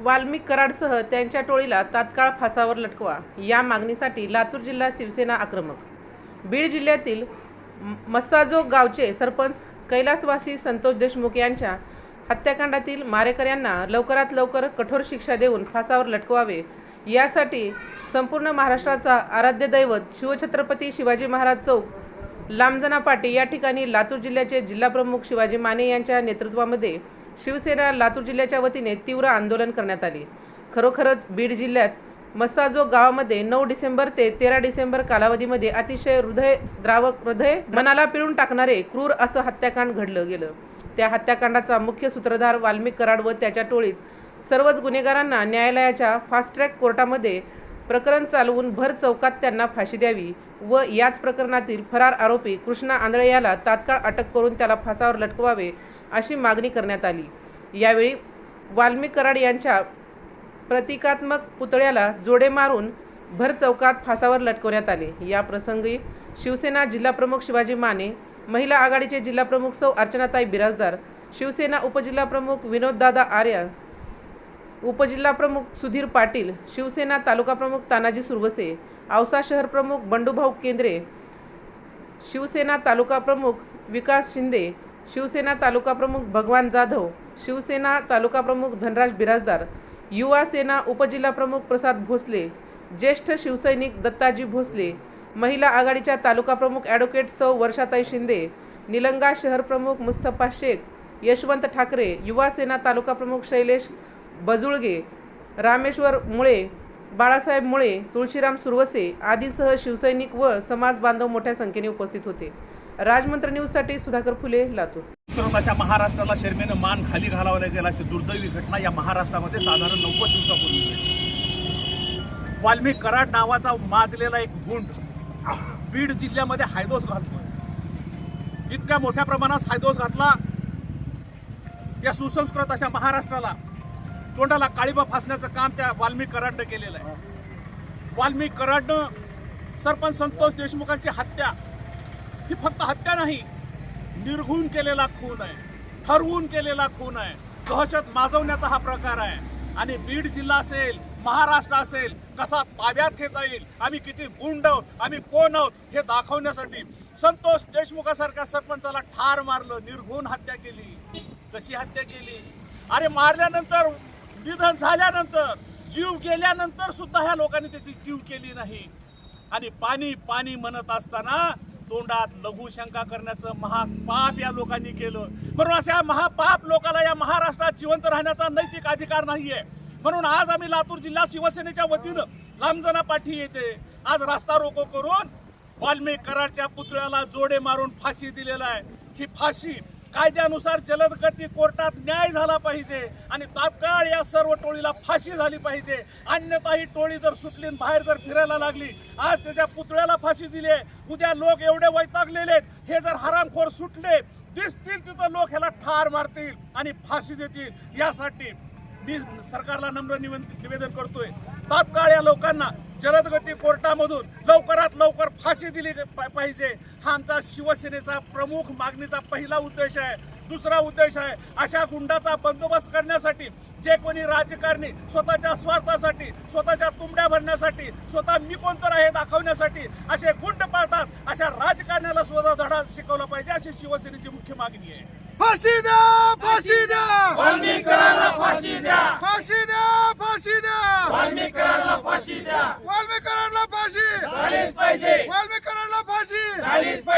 वाल्मिक कराडसह त्यांच्या टोळीला तात्काळ फासावर लटकवा. या मागणीसाठी लातूर जिल्हा शिवसेना आक्रमक. बीड जिल्ह्यातील मस्साजोग गावचे सरपंच कैलासवासी संतोष देशमुख यांच्या हत्याकांडातील मारेकऱ्यांना लवकरात लवकर कठोर शिक्षा देऊन फासावर लटकवावे यासाठी संपूर्ण महाराष्ट्राचा आराध्य दैवत शिवछत्रपती शिवाजी महाराज चौक लांबजना पाटी या ठिकाणी लातूर जिल्ह्याचे जिल्हाप्रमुख शिवाजी माने यांच्या नेतृत्वामध्ये शिवसेना लातूर जिल्ह्याच्या वतीने तीव्र आंदोलन करण्यात आले. खरोखरच बीड जिल्ह्यात मसाजो गावामध्ये नऊ डिसेंबर ते तेरा डिसेंबर कालावधीमध्ये अतिशय हृदय द्रावक हृदय मनाला पिळून टाकणारे क्रूर असं हत्याकांड घडलं गेलं. त्या हत्याकांडाचा मुख्य सूत्रधार वाल्मिक कराड व त्याच्या टोळीत सर्वच गुन्हेगारांना न्यायालयाच्या फास्ट ट्रॅक कोर्टामध्ये प्रकरण चालवून भर चौकात त्यांना फाशी द्यावी व याच प्रकरणातील फरार आरोपी कृष्णा आंधळे याला तात्काळ अटक करून त्याला फासावर लटकवावे अशी मागणी करण्यात आली. यावेळी वाल्मिक कराड यांच्या प्रतिकात्मक पुतळ्याला जोडे मारून भर चौकात फासावर लटकवण्यात आले. या प्रसंगी शिवसेना जिल्हाप्रमुख शिवाजी माने महिला आघाडीचे जिल्हाप्रमुख सौ अर्चनाताई बिराजदार शिवसेना उपजिल्हाप्रमुख विनोददादा आर्य उपजिल्हाप्रमुख सुधीर पाटील शिवसेना तालुकाप्रमुख तानाजी सुरवसे औसा शहरप्रमुख बंडूभाऊ केंद्रे शिवसेना तालुकाप्रमुख विकास शिंदे शिवसेना तालुकाप्रमुख भगवान जाधव शिवसेना तालुकाप्रमुख धनराज बिराजदार युवा सेना उपजिल्हाप्रमुख प्रसाद भोसले ज्येष्ठ शिवसैनिक दत्ताजी भोसले महिला आघाडीच्या तालुकाप्रमुख ॲडव्होकेट सौ वर्षाताई शिंदे निलंगा शहरप्रमुख मुस्तफा शेख यशवंत ठाकरे युवा सेना तालुकाप्रमुख शैलेश बजुळगे रामेश्वर मुळे बाळासाहेब मुळे तुळशीराम सुरवसे आदींसह शिवसैनिक व समाज बांधव मोठ्या संख्येने उपस्थित होते. राजमंत्र न्यूजसाठी सुधाकर फुले लातूर. करून अशा महाराष्ट्राला शर्मेनं मान खाली घालावला गेला अशी दुर्दैवी घटना या महाराष्ट्रामध्ये साधारण नव्वद दिवसापूर्वी घडली. वाल्मिक कराड नावाचा माजलेला एक गुंड बीड जिल्ह्यामध्ये हायदोस घालतो इतक्या मोठ्या प्रमाणात हायदोस घातला. या सुसंस्कृत अशा महाराष्ट्राला तोंडाला काळीबा फासण्याचं काम त्या वाल्मिक कराडनं केलेलं आहे. वाल्मिक कराडनं सरपंच संतोष देशमुखांची हत्या. ही फक्त हत्या नाही निर्घुण केलेला खून आहे ठरवून केलेला खून आहे. दहशत माजवण्याचा हा प्रकार आहे. आणि बीड जिल्हा असेल महाराष्ट्र असेल कसा ताब्यात घेता येईल आम्ही किती गुंड आहोत आम्ही कोण आहोत हे दाखवण्यासाठी संतोष देशमुखासारख्या सरपंचाला ठार मारलं निर्घुण हत्या केली. कशी हत्या केली? अरे मारल्यानंतर निधन झाल्यानंतर जीव गेल्यानंतर सुद्धा ह्या लोकांनी त्याची जीव केली नाही. आणि पाणी पाणी म्हणत असताना तोंडात लघुशंका करण्याचं महापाप या लोकांनी केलं. म्हणून अशा महापाप लोकांना या महाराष्ट्रात जिवंत राहण्याचा नैतिक अधिकार नाहीये. म्हणून आज आम्ही लातूर जिल्हा शिवसेनेच्या वतीनं लांबजना पाठी येते. आज रास्ता रोको करून वाल्मिक कराडच्या पुतळ्याला जोडे मारून फाशी दिलेला आहे. ही फाशी कायद्यानुसार जलदगती कोर्टात न्याय झाला पाहिजे आणि तात्काळ या सर्व टोळीला फाशी झाली पाहिजे अन्यथा ही टोळी जर सुटली आणि बाहेर जर फिरायला लागली आज त्याच्या पुतळ्याला फाशी दिली आहे. उद्या लोक एवढे वैतागलेले आहेत हे जर हरामखोर सुटले दिसतील तिथं लोक ह्याला ठार मारतील आणि फाशी देतील यासाठी मी सरकारला नम्र निवेदन निवेदन करतोय. तात्काळ या लोकांना जलदगती कोर्टामधून लवकरात लवकर फाशी दिली पाहिजे. हा आमचा शिवसेनेचा प्रमुख मागणीचा पहिला उद्देश आहे. दुसरा उद्देश आहे अशा गुंडाचा बंदोबस्त करण्यासाठी जे कोणी राजकारणी स्वतःच्या स्वार्थासाठी स्वतःच्या तुंबड्या भरण्यासाठी स्वतः मी कोणतर आहे दाखवण्यासाठी असे गुंड पाळतात अशा राजकारण्याला स्वतः धडा शिकवला पाहिजे अशी शिवसेनेची मुख्य मागणी आहे. फाशी द्या फाशी द्या वाल्मिकाला फाशी द्या फाशी द्या फाशी द्या वाल्मिकाला फाशी. द्या वाल्मिकरांना फाशी झालीच पाहिजे. वाल्मिकरांना फाशी. झालीच पाहिजे.